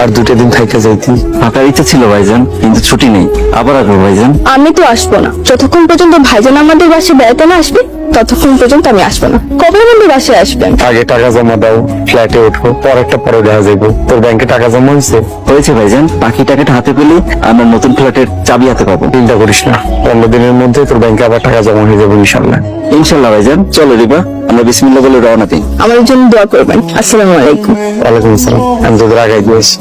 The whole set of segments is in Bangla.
আর দুটো দিন থাইকে যাইতি। থাকার ইচ্ছা ছিল ভাইজান কিন্তু ছুটি নেই। আবার আসব ভাইজান। আমি তো আসব না। যতক্ষণ পর্যন্ত ভাইজান আমাদের বাসে বেড়াতে না আসবে ততক্ষণ পর্যন্ত আমি আসব না। কবে আমাদের বাসায় আসবেন? আগে টাকা জমা দাও ফ্ল্যাটে উঠো পরেরটা পরে দেখা যাইবো তোর ব্যাংকে টাকা জমা হয়েছে? হয়েছে ভাইজান। বাকি টাকাটা হাতে পেলে আমরা নতুন ফ্ল্যাটের চাবি হাতে পাবো। চিন্তা করিস না। পনেরো দিনের মধ্যে তোর ব্যাংকে আবার টাকা জমা হয়ে যাবে ইনশাল্লাহ ইনশাল্লাহ ভাইজান। চলো রিবা আমরা বিসমিল্লা বলে রওনা দিই। আমার জন্য দোয়া করবেন। আসসালামু আলাইকুম। ওয়ালাইকুম আসসালাম। আমি তোদের আগাই দিয়েছি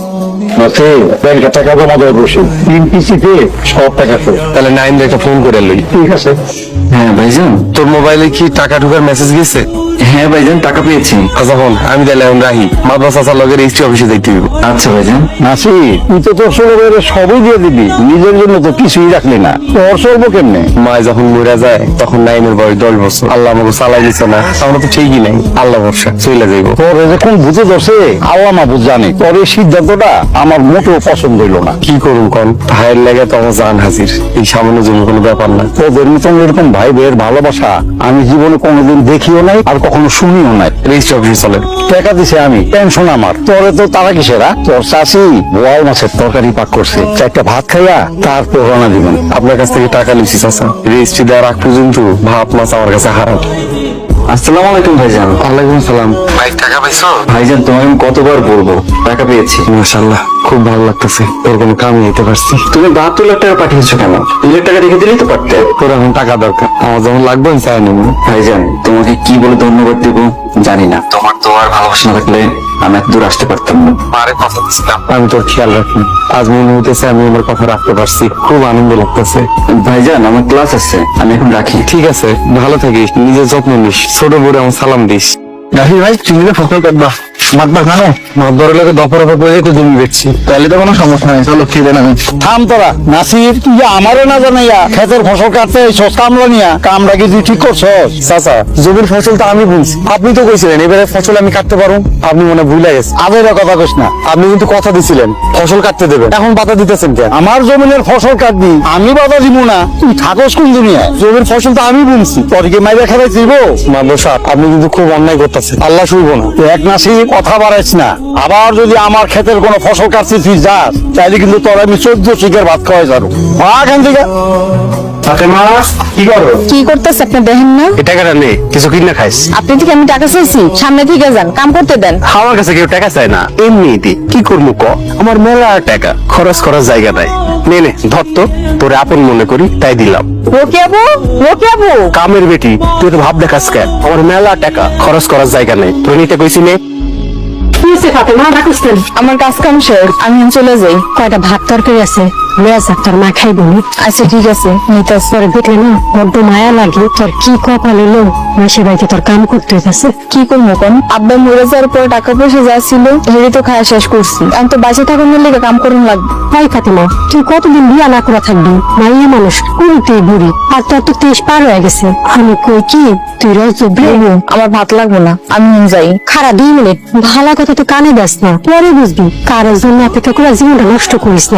মতে ব্যাংকে টাকা জমা দেওয়া বসে। তিন পিসিতে সব টাকা করে তাহলে নাইন একটা ফোন করে লই। ঠিক আছে। হ্যাঁ ভাইজান তোর মোবাইলে কি টাকা ঢুকার মেসেজ গেছে? হ্যাঁ ভাইজান টাকা পেয়েছি। আচ্ছা আমি তাহলে এখন রাহি মাদ্রাসা চাচার লগের অফিসে দেখতে দিব আচ্ছা ভাইজান। নাসি তুই তো তোর সবই দিয়ে দিবি। নিজের জন্য তো কিছুই রাখলি না। তোর চলবো কেমনে? মা যখন মরে যায় তখন নাইনের বয়স দশ বছর। আল্লাহ আমাকে চালাই দিচ্ছে না। আমরা তো ঠিকই নাই। আল্লাহ ভরসা চলে যাইবো। তোর যে কোন ধরছে আল্লাহ জানে। তোর এই সিদ্ধান্তটা আমার মোটেও পছন্দ হইল না। কি করুন কন? ভাইয়ের লেগে তো আমার জান হাজির। এই সামান্য জমি কোনো ব্যাপার না। তোদের মতন এরকম ভাই ভাইয়ের ভালোবাসা আমি জীবনে কোনোদিন দেখিও নাই আর কখনো শুনিও নাই। রেজিস্ট্রি অফিসে চলেন। টাকা দিছে আমি টেনশন আমার। তোরে তো তারা কিসেরা? তোর চাষি বোয়াল মাছের তরকারি পাক করছে। চারটা ভাত খাইয়া তারপর রানা দিবেন। আপনার কাছ থেকে টাকা নিচ্ছি চাষা রেজিস্ট্রি দেওয়ার আগ পর্যন্ত ভাত মাছ আমার কাছে হারাম। আসসালামু আলাইকুম ভাইজান। ওয়ালাইকুম সালাম ভাই টাকা পাইছো? ভাইজান তোমাকে আমি কতবার বলব? টাকা পেয়েছি। মাশাআল্লাহ খুব ভালো লাগতেছে। তোর কোনো কামে নিতে পারছি। তুমি বাহাত্তর লাখ টাকা পাঠিয়েছো কেন? দুই লাখ টাকা রেখে দিলেই তো পারতে। তোর এখন টাকা দরকার। আমার যখন লাগবে আমি চাই নেব। ভাইজান তোমাকে কি বলে ধন্যবাদ দেবো জানি না। তোমার তো আর ভালোবাসা থাকলে আমি এত দূর আসতে পারতাম না। আরে কথা আমি তোর খেয়াল রাখি আজ মনে হইতেছে আমি আমার কথা রাখতে পারছি। খুব আনন্দ লাগতেছে। ভাইজান আমার ক্লাস আছে আমি এখন রাখি। ঠিক আছে ভালো থাকিস নিজের যত্ন নিস। ছোট বড় আমার সালাম দিস। রাহি ভাই তুমি ফসল কাটবা লোকে দফর করে তো জমি বেচছি। তাহলে তো কোনো সমস্যা নেই চলো খেয়ে দেন আমি। থাম তোরা নাসির তুই আমারও না জানাইয়া ফসল কাটতে কামলা নিয়া কি তুই ঠিক করছস? চাচা জমির ফসল তো আমি বলছি আপনি তো কইছিলেন এবারে ফসল আমি কাটতে পারব। আপনি মনে ভুলে গেছেন। আদের কথা কইস না আপনি কিন্তু কথা দিছিলেন ফসল কাটতে দেবেন। এখন পাতা দিতেছেন কেন? আমার জমিনের ফসল কাটবি আমি বাধা দিব না। তুই থাকস কোন দুনিয়ায়? জমির ফসল তো আমি বুনছি তোর কি মাইরা খেলাই দিব সাহেব আপনি কিন্তু খুব অন্যায় করতেছেন। আল্লাহ শুইব না। এক নাসি কথা বাড়াইস না। আবার যদি আমার ক্ষেতের কোনো ফসল কাটতে তুই যাস তাইলে কিন্তু তোর আমি চোদ্দ শিখের ভাত খাওয়াই যাব। এখান থেকে। কি করো? কি করতেছে আপনি দেখেন না? এই টাকাটা নে কিছু কিনা খাইস। আপনি থেকে আমি টাকা চাইছি? সামনে থেকে যান কাম করতে দেন। আমার কাছে কেউ টাকা চায় না এমনি কি করব ক? আমার মেলা টাকা খরচ করার জায়গা নাই। নে নে ধর তো তোরে আপন মনে করি তাই দিলাম। কামের বেটি তুই তো ভাব দেখাস কেন? আমার মেলা টাকা খরচ করার জায়গা নেই। তুই নিতে কইছি নে। আমার কাজ কাম শেষ আমি চলে যাই। কয়টা ভাত তরকারি আছে? লয়া যাক তোর মা খাইব নি। আচ্ছা ঠিক আছে। নিতাস দেখলে না বড্ড মায়া লাগে। তোর কি কপাল এলো? মাসির বাড়িতে তোর কাম করতে হইতাছে। কি করব কোন আব্বা মরে যাওয়ার পর টাকা পয়সা যা ছিল হেরি তো খাওয়া শেষ করছি। আমি তো বাঁচে থাকার লেগে কাম করুন লাগবে। ভাই ফাতিমা তুই কতদিন বিয়া না করে থাকবি? মাইয়া মানুষ কুড়িতেই বুড়ি? আর তোর তো তেইশ পার হয়ে গেছে। আমি কই কি? তুই রজ বেরো আমার ভাত লাগবো না আমি যাই। খারা দুই মিনিট। ভালো কথা কানে দাস না পরে বুঝবি। কারোর জন্য অপেক্ষা করে জীবনটা নষ্ট করিস না।